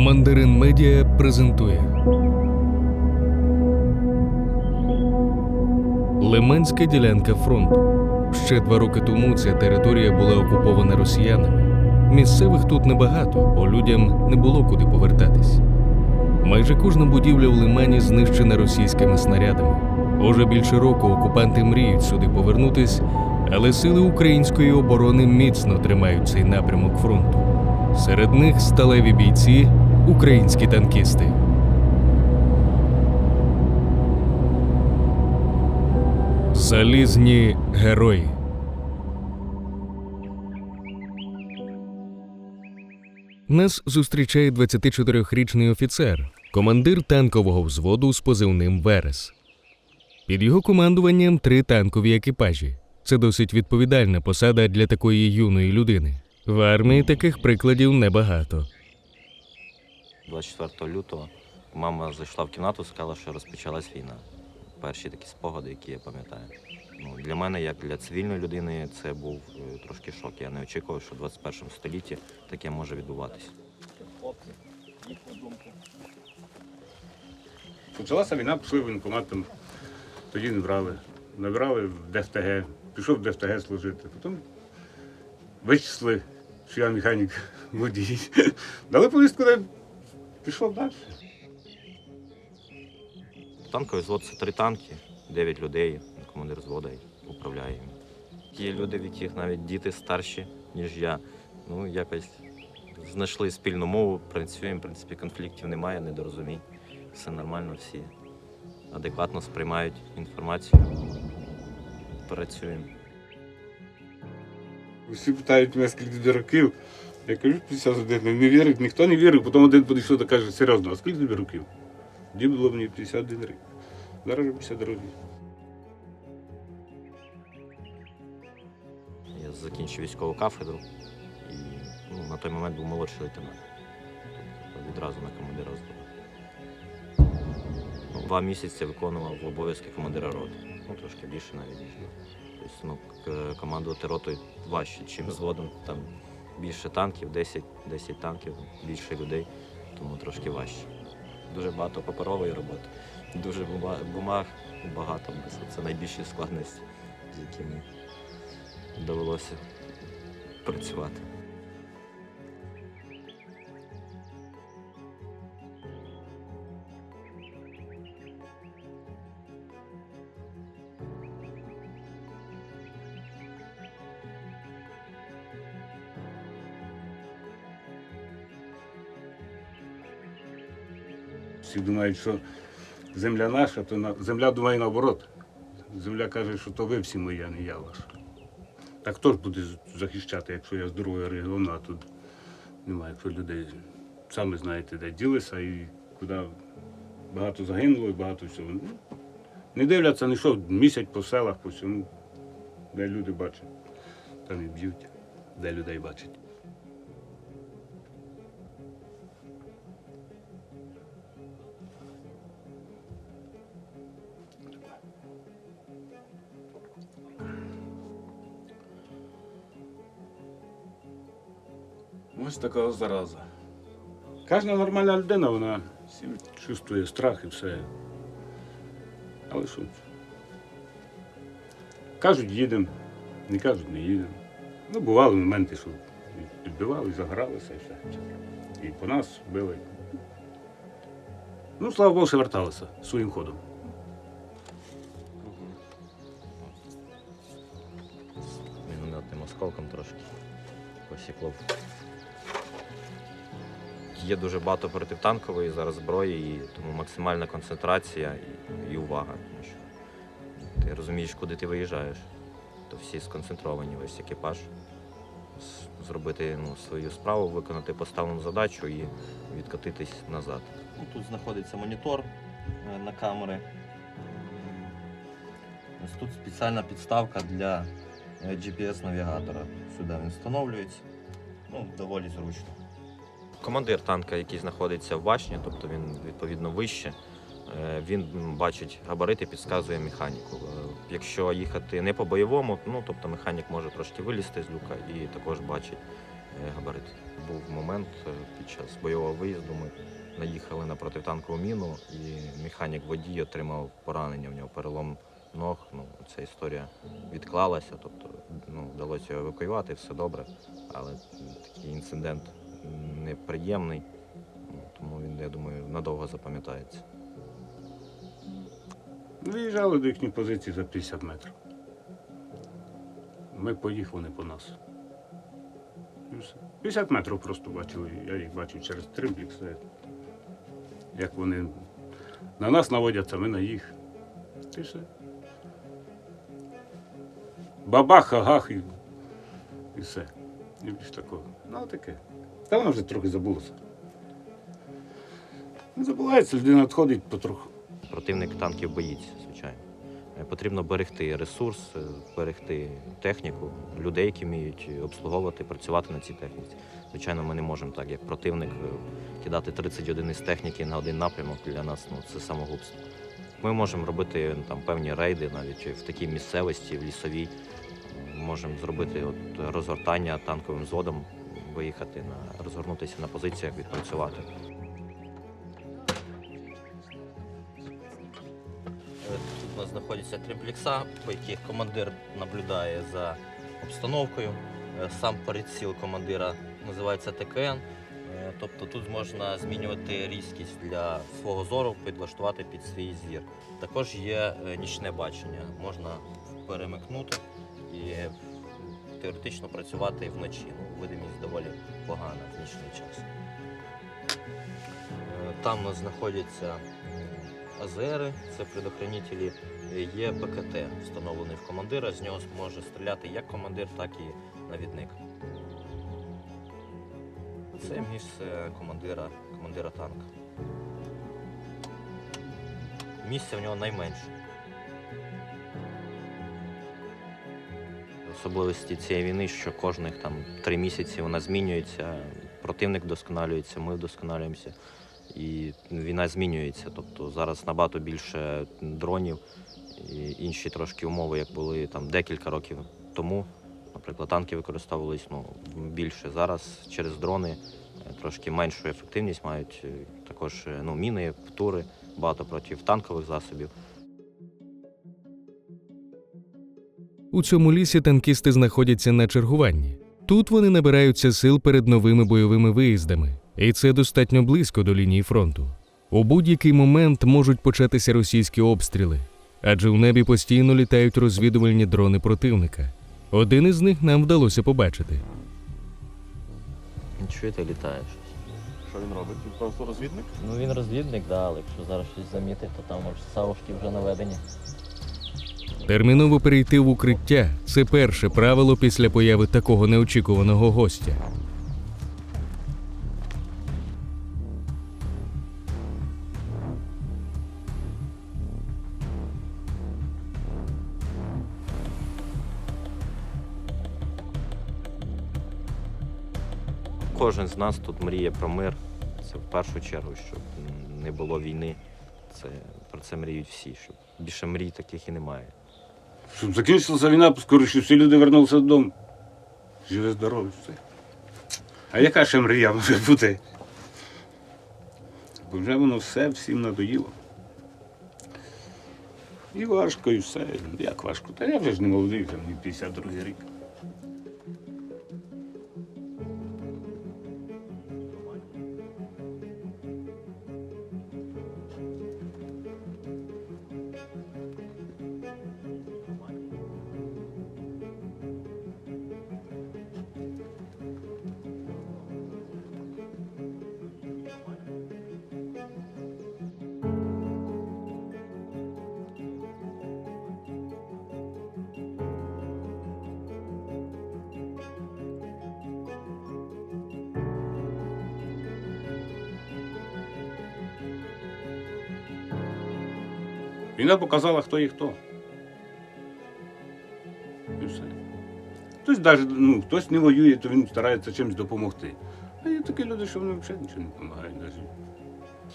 Мандарин Медіа презентує Лиманська ділянка фронту. Ще два роки тому ця територія була окупована росіянами. Місцевих тут небагато, бо людям не було куди повертатись. Майже кожна будівля в лимані знищена російськими снарядами. Уже більше року окупанти мріють сюди повернутись, але сили української оборони міцно тримають цей напрямок фронту. Серед них сталеві бійці, українські танкісти. Залізні герої. Нас зустрічає 24-річний офіцер, командир танкового взводу з позивним Верес. Під його командуванням три танкові екіпажі. Це досить відповідальна посада для такої юної людини. В армії таких прикладів небагато. 24 лютого мама зайшла в кімнату, сказала, що розпочалась війна. Перші такі спогади, які я пам'ятаю. Ну, для мене, як для цивільної людини, це був е, трошки шок. Я не очікував, що в 21 столітті таке може відбуватися. Почалася війна, пішли в воєнкомат, там, тоді не брали. Набрали в ДФТГ, пішов в ДФТГ служити. Потім вичисли, що я механік водій. Дали повістку, пішов далі. Танковий взвод це три танки, 9 людей, командир взводу управляє їм. Є люди, в яких навіть діти старші, ніж я. Ну, якось знайшли спільну мову, працюємо, в принципі, конфліктів немає, недорозумінь. Все нормально, всі адекватно сприймають інформацію. Працюємо. Всі питають мене, скільки років. Я кажу, 51, не вірить, ніхто не вірив, потім один підійшов та каже, серйозно, а скільки тобі років? Тоді було мені 51 рік. Зараз вже 52 років. Я закінчив військову кафедру і ну, на той момент був молодший лейтенант. Тобто відразу на командира. Ну, два місяці виконував обов'язки командира роти. Ну, трошки більше навіть, ніж. Тобто, ну, командувати ротою важче, чим зводом. Там більше танків, 10, 10 танків, більше людей, тому трошки важче. Дуже багато паперової роботи, дуже бумаг багато. Це найбільші складності, з якими довелося працювати. Всі думають, що земля наша, то на... земля думає наоборот. Земля каже, що то ви всі мої, а не я ваша. Так хто ж буде захищати, якщо я з другого регіону, а тут немає, якщо людей самі знаєте, де ділися і куди багато загинуло і багато всього. Ну, Не дивляться, не що місяць по селах, по всьому, де люди бачать, там і б'ють, де людей бачать. Ось така зараза. Кожна нормальна людина, вона всім чувствує страх і все. Але що? Кажуть, їдемо, не кажуть, не їдемо. Ну, бували моменти, що підбивали, і загоралися і все. І по нас били. Ну, слава Богу, що верталися своїм ходом. мінометним осколком трошки посікло. Є дуже багато протитанкової зараз зброї, і тому максимальна концентрація і, і увага. Тому що ти розумієш, куди ти виїжджаєш. То всі сконцентровані, весь екіпаж. Зробити ну, свою справу, виконати поставлену задачу і відкотитись назад. Ну, Тут знаходиться монітор е, на камери. Ось тут спеціальна підставка для е, GPS-навігатора. Сюди він встановлюється. Ну, доволі зручно. Командир танка, який знаходиться в башні, тобто він відповідно вище, е, він бачить габарити, підказує механіку. Е, Якщо їхати не по бойовому, ну тобто механік може трошки вилізти з люка і також бачить е, габарит. Був момент під час бойового виїзду. Ми наїхали на протитанкову міну, і механік водій отримав поранення. В нього перелом ног. Ну, ця історія відклалася, тобто ну, вдалося його евакуювати, все добре. Але такий інцидент неприємний, тому він, я думаю, надовго запам'ятається. Виїжджали до їхньої позиції за 50 метрів. Ми поїхали не по нас. 50 метрів просто бачили. Я їх бачив через тримплік. Як вони на нас наводяться, ми на їх. І все. Бабах, агах і, і все. І більш такого. Ну, таке. Та воно вже трохи забулося. Не забувається, людина відходить потроху. Противник танків боїться, звичайно. Е, Потрібно берегти ресурс, е, берегти техніку, людей, які вміють обслуговувати, працювати на цій техніці. Звичайно, ми не можемо так, як противник, е, кидати 30 одиниць техніки на один напрямок для нас ну, це самогубство. Ми можемо робити там певні рейди навіть в такій місцевості, в лісовій. Можемо зробити от, розгортання танковим зводом, виїхати на розгорнутися на позиціях, відпрацювати. Е, Тут у нас знаходяться триплекса, по яких командир наблюдає за обстановкою. Е, Сам приціл командира називається ТКН. Е, Тобто тут можна змінювати різкість для свого зору, підлаштувати під свій зір. Також є нічне бачення, можна перемикнути і теоретично працювати вночі. Видимість доволі погана в нічний час. Е, Там знаходяться м, АЗРи, це предохранителі. Е, Є БКТ, встановлений в командира. З нього може стріляти як командир, так і навідник. Це місце командира, командира танка. Місця в нього найменше. Особливості цієї війни, що кожних там три місяці вона змінюється, противник вдосконалюється, ми вдосконалюємося. І війна змінюється. Тобто зараз набагато більше дронів і інші трошки умови, як були там декілька років тому. Наприклад, танки використовувались ну, більше. Зараз через дрони е, трошки меншу ефективність мають. е, Також е, ну, міни, птури, багато протитанкових засобів. У цьому лісі танкісти знаходяться на чергуванні. Тут вони набираються сил перед новими бойовими виїздами, і це достатньо близько до лінії фронту. У будь-який момент можуть початися російські обстріли, адже в небі постійно літають розвідувальні дрони противника. Один із них нам вдалося побачити. Чуєте, літає щось. Що він робить? Він просто розвідник? Ну він розвідник, да, але якщо зараз щось замітить, то там може савушки вже наведені. Терміново перейти в укриття це перше правило після появи такого неочікуваного гостя. Кожен з нас тут мріє про мир. Це в першу чергу, щоб не було війни. Це про це мріють всі. Щоб більше мрій таких і немає. Щоб закінчилася війна, скоріше всі люди вернулися додому. Живе здорові, все. А яка ще мрія може бути? Бо вже воно все всім надоїло. І важко, і все. Як важко? Та я вже ж не молодий, вже мені 52 рік. Війна показала, хто є хто. І все. Хтось навіть, ну, хтось не воює, то він старається чимось допомогти. А є такі люди, що вони взагалі нічого не допомагають. Навіть.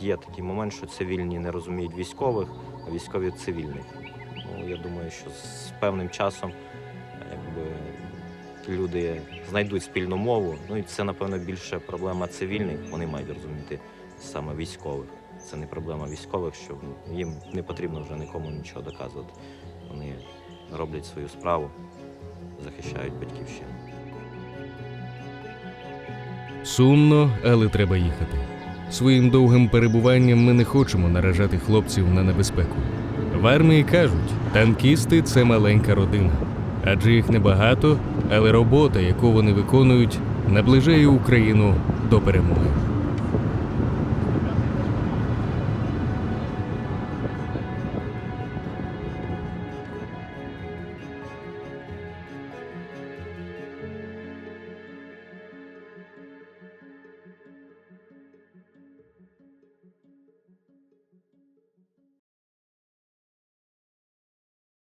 Є такий момент, що цивільні не розуміють військових, а військові цивільних. Ну, я думаю, що з певним часом якби, люди знайдуть спільну мову. Ну і це, напевно, більше проблема цивільних. Вони мають розуміти саме військових. Це не проблема військових, що їм не потрібно вже нікому нічого доказувати. Вони роблять свою справу, захищають батьківщину. Сумно, але треба їхати. Своїм довгим перебуванням ми не хочемо наражати хлопців на небезпеку. В армії кажуть, танкісти це маленька родина, адже їх небагато, але робота, яку вони виконують, наближає Україну до перемоги.